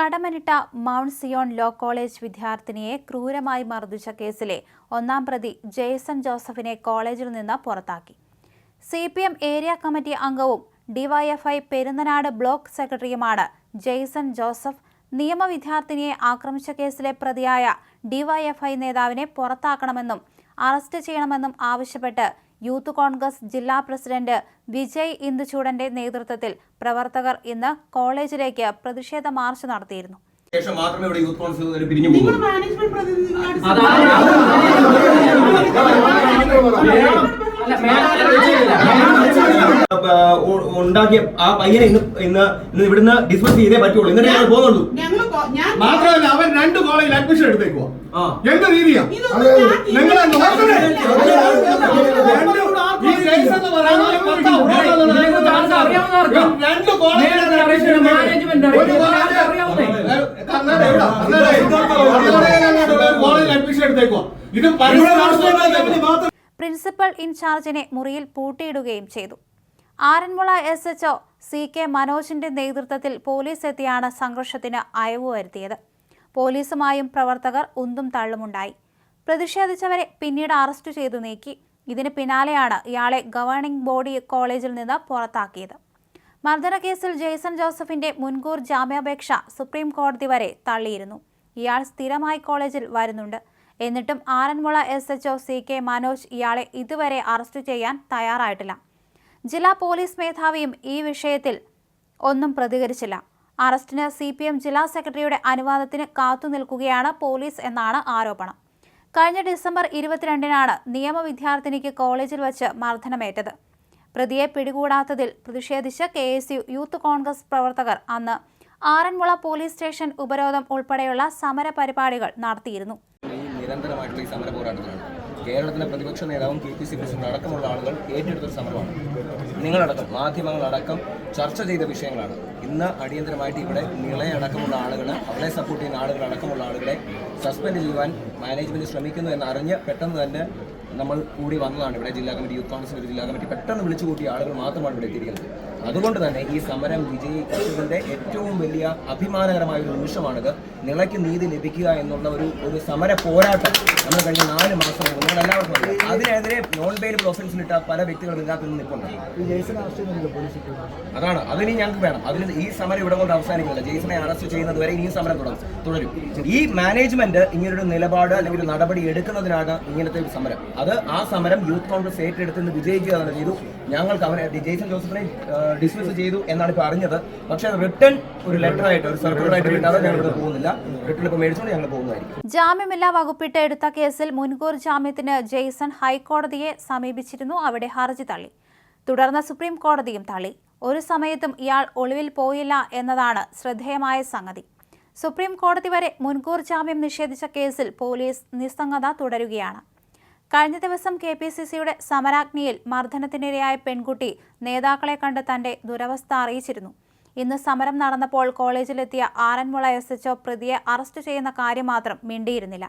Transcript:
Kadammanitta Mount Zion law college വിദ്യാർത്ഥിനിയെ ക്രൂരമായി മർദ്ദിച്ച കേസിലെ ഒന്നാം പ്രതി ജെയ്സൺ ജോസഫിനെ കോളേജിൽ നിന്ന് പുറത്താക്കി. C P M area committee അംഗവും ഡിവൈഎഫ്ഐ പെരുന്നനാട് ബ്ലോക്ക് സെക്രട്ടറിയുമാണ് ജെയ്സൺ ജോസഫ്. നിയമ വിദ്യാർത്ഥിനിയെ ആക്രമിച്ച കേസിലെ പ്രതിയായ ഡിവൈഎഫ്ഐ നേതാവിനെ പുറത്താക്കണമെന്നും അറസ്റ്റ് ചെയ്യണമെന്നും ആവശ്യപ്പെട്ട് യൂത്ത് കോൺഗ്രസ് ജില്ലാ പ്രസിഡന്റ് വിജയ് ഇന്ദുചൂടന്റെ നേതൃത്വത്തിൽ പ്രവർത്തകർ ഇന്ന് കോളേജിലേക്ക് പ്രതിഷേധ മാർച്ച് നടത്തിയിരുന്നു ശേഷം മാത്രമേ ഇവിടെ യൂത്ത് കോൺഗ്രസ് പിരിഞ്ഞു ഉണ്ടാക്കിയ ആ പയ്യനെ ഇന്ന് ഇന്ന് ഇന്ന് ഇവിടുന്ന് ഡിസ്മിസ് ചെയ്തേ പറ്റുള്ളൂ എന്നിട്ട് ഞങ്ങൾ പോകുന്നുള്ളൂ മാത്രമല്ല അവൻ രണ്ട് കോളേജിൽ അഡ്മിഷൻ എടുത്തേക്കുവാ. എന്ത് രീതിയാ? നിങ്ങൾ. രണ്ട് കോളേജിൽ അഡ്മിഷൻ എടുത്തേക്കുവാ. ഇത് പ്രിൻസിപ്പൽ ഇൻചാർജിനെ മുറിയിൽ പൂട്ടിയിടുകയും ചെയ്തു. Aranmula S HO C K മനോജിന്റെ നേതൃത്വത്തിൽ പോലീസ് എത്തിയാണ് സംഘർഷത്തിന് അയവ് വരുത്തിയത്. പോലീസുമായും പ്രവർത്തകർ ഉന്തും തള്ളുമുണ്ടായി. പ്രതിഷേധിച്ചവരെ പിന്നീട് അറസ്റ്റ് ചെയ്തു നീക്കി. ഇതിന് പിന്നാലെയാണ് ഇയാളെ ഗവേണിംഗ് ബോഡി കോളേജിൽ നിന്ന് പുറത്താക്കിയത്. മർദ്ദനക്കേസിൽ ജെയ്സൺ ജോസഫിന്റെ മുൻകൂർ ജാമ്യാപേക്ഷ സുപ്രീം കോടതി വരെ തള്ളിയിരുന്നു. ഇയാൾ സ്ഥിരമായി കോളേജിൽ വരുന്നുണ്ട്. എന്നിട്ടും Aranmula S H O C K Manoj ഇയാളെ ഇതുവരെ അറസ്റ്റ് ചെയ്യാൻ തയ്യാറായിട്ടില്ല. ജില്ലാ പോലീസ് മേധാവിയും ഈ വിഷയത്തിൽ ഒന്നും പ്രതികരിച്ചില്ല. അറസ്റ്റിന് സി പി എം ജില്ലാ സെക്രട്ടറിയുടെ അനുവാദത്തിന് കാത്തുനിൽക്കുകയാണ് പോലീസ് എന്നാണ് ആരോപണം. കഴിഞ്ഞ ഡിസംബർ ഇരുപത്തിരണ്ടിനാണ് നിയമ വിദ്യാർത്ഥിനിക്ക് കോളേജിൽ വച്ച് മർദ്ദനമേറ്റത്. പ്രതിയെ പിടികൂടാത്തതിൽ പ്രതിഷേധിച്ച് K S U youth Congress പ്രവർത്തകർ അന്ന് ആറന്മുള പോലീസ് സ്റ്റേഷൻ ഉപരോധം ഉൾപ്പെടെയുള്ള സമര പരിപാടികൾ നടത്തിയിരുന്നു. ഈ കേരളത്തിലെ പ്രതിപക്ഷ നേതാവും കെ പി സി പ്രസിഡന്റ് അടക്കമുള്ള ആളുകൾ ഏറ്റെടുത്തൊരു സമരമാണ്. നിങ്ങളടക്കം മാധ്യമങ്ങളടക്കം ചർച്ച ചെയ്ത വിഷയങ്ങളാണ്. ഇന്ന് അടിയന്തരമായിട്ട് ഇവിടെ നിളയടക്കമുള്ള ആളുകൾ അവളെ സപ്പോർട്ട് ചെയ്യുന്ന ആളുകൾ അടക്കമുള്ള ആളുകളെ സസ്പെൻഡ് ചെയ്യുവാൻ മാനേജ്മെന്റ് ശ്രമിക്കുന്നു എന്നറിഞ്ഞ് പെട്ടെന്ന് തന്നെ നമ്മൾ കൂടി വന്നതാണ് ഇവിടെ ജില്ലാ കമ്മിറ്റി യൂത്ത് കോൺഗ്രസ് ജില്ലാ കമ്മിറ്റി പെട്ടെന്ന് വിളിച്ചു കൂട്ടിയ ആളുകൾ മാത്രമാണ് ഇവിടെ എത്തിയിരിക്കുന്നത്. അതുകൊണ്ട് തന്നെ ഈ സമരം വിജയിക്കുന്നതിന്റെ ഏറ്റവും വലിയ അഭിമാനകരമായ ഒരു നിമിഷമാണിത്. നിളയ്ക്ക് നീതി ലഭിക്കുക എന്നുള്ള ഒരു ഒരു സമര പോരാട്ടം നമ്മൾ കഴിഞ്ഞ നാല് മാസം മുമ്പ് നിങ്ങൾ എല്ലാവർക്കും ഇട്ട പല വ്യക്തികളും ഇതിനകത്ത് നിന്ന് നിൽപ്പുണ്ട് അതാണ്. അതിനി ഞങ്ങൾക്ക് വേണം. അതിന് ഈ സമരം ഇവിടെ കൊണ്ട് അവസാനിക്കില്ല ജെയ്സനെ അറസ്റ്റ് ചെയ്യുന്നത് വരെ ഇനിയും സമരം തുടരും തുടരും. ഈ മാനേജ്മെന്റ് ഇങ്ങനൊരു നിലപാട് അല്ലെങ്കിൽ ഒരു നടപടി എടുക്കുന്നതിനാണ് ഇങ്ങനത്തെ ഒരു സമരം. അത് ആ സമരം യൂത്ത് കോൺഗ്രസ് ഏറ്റെടുത്ത് വിജയിക്കുക തന്നെ ചെയ്തു. ഞങ്ങൾക്ക് അവനെ ജെയ്സൺ ജോസഫിനെ ഡിസ്മിസ് ചെയ്തു എന്നാണ് ഇപ്പോൾ അറിഞ്ഞത്. പക്ഷെ അത് റിട്ടേൺ ഒരു ലെറ്റർ ആയിട്ട് ഒരു സർക്കുലർ ആയിട്ട് കിട്ടാതെ ഞങ്ങൾ ഇവിടെ പോകുന്നില്ല. റിട്ടേൺ ഇപ്പോൾ മേടിച്ചുകൊണ്ട് ഞങ്ങൾ പോകുന്നതായിരിക്കും. ജാമ്യമില്ലാ വകുപ്പിട്ട് എടുത്ത കേസിൽ മുൻകൂർ ജാമ്യത്തിന് ജെയ്സൺ ഹൈക്കോടതിയെ സമീപിച്ചിരുന്നു അവിടെ ഹർജി തള്ളി. തുടർന്ന് സുപ്രീം കോടതിയും തള്ളി. ഒരു സമയത്തും ഇയാൾ ഒളിവിൽ പോയില്ല എന്നതാണ് ശ്രദ്ധേയമായ സംഗതി. സുപ്രീം കോടതി വരെ മുൻകൂർ ജാമ്യം നിഷേധിച്ച കേസിൽ പോലീസ് നിസ്സംഗത തുടരുകയാണ്. കഴിഞ്ഞ ദിവസം കെ പി സി സിയുടെ സമരാഗ്നിയിൽ മർദ്ദനത്തിനിരയായ പെൺകുട്ടി നേതാക്കളെ കണ്ട് തന്റെ ദുരവസ്ഥ അറിയിച്ചിരുന്നു. ഇന്ന് സമരം നടന്നപ്പോൾ കോളേജിലെത്തിയ ആറന്മുള എസ് എച്ച് പ്രതിയെ അറസ്റ്റ് ചെയ്യുന്ന കാര്യം മാത്രം മിണ്ടിയിരുന്നില്ല.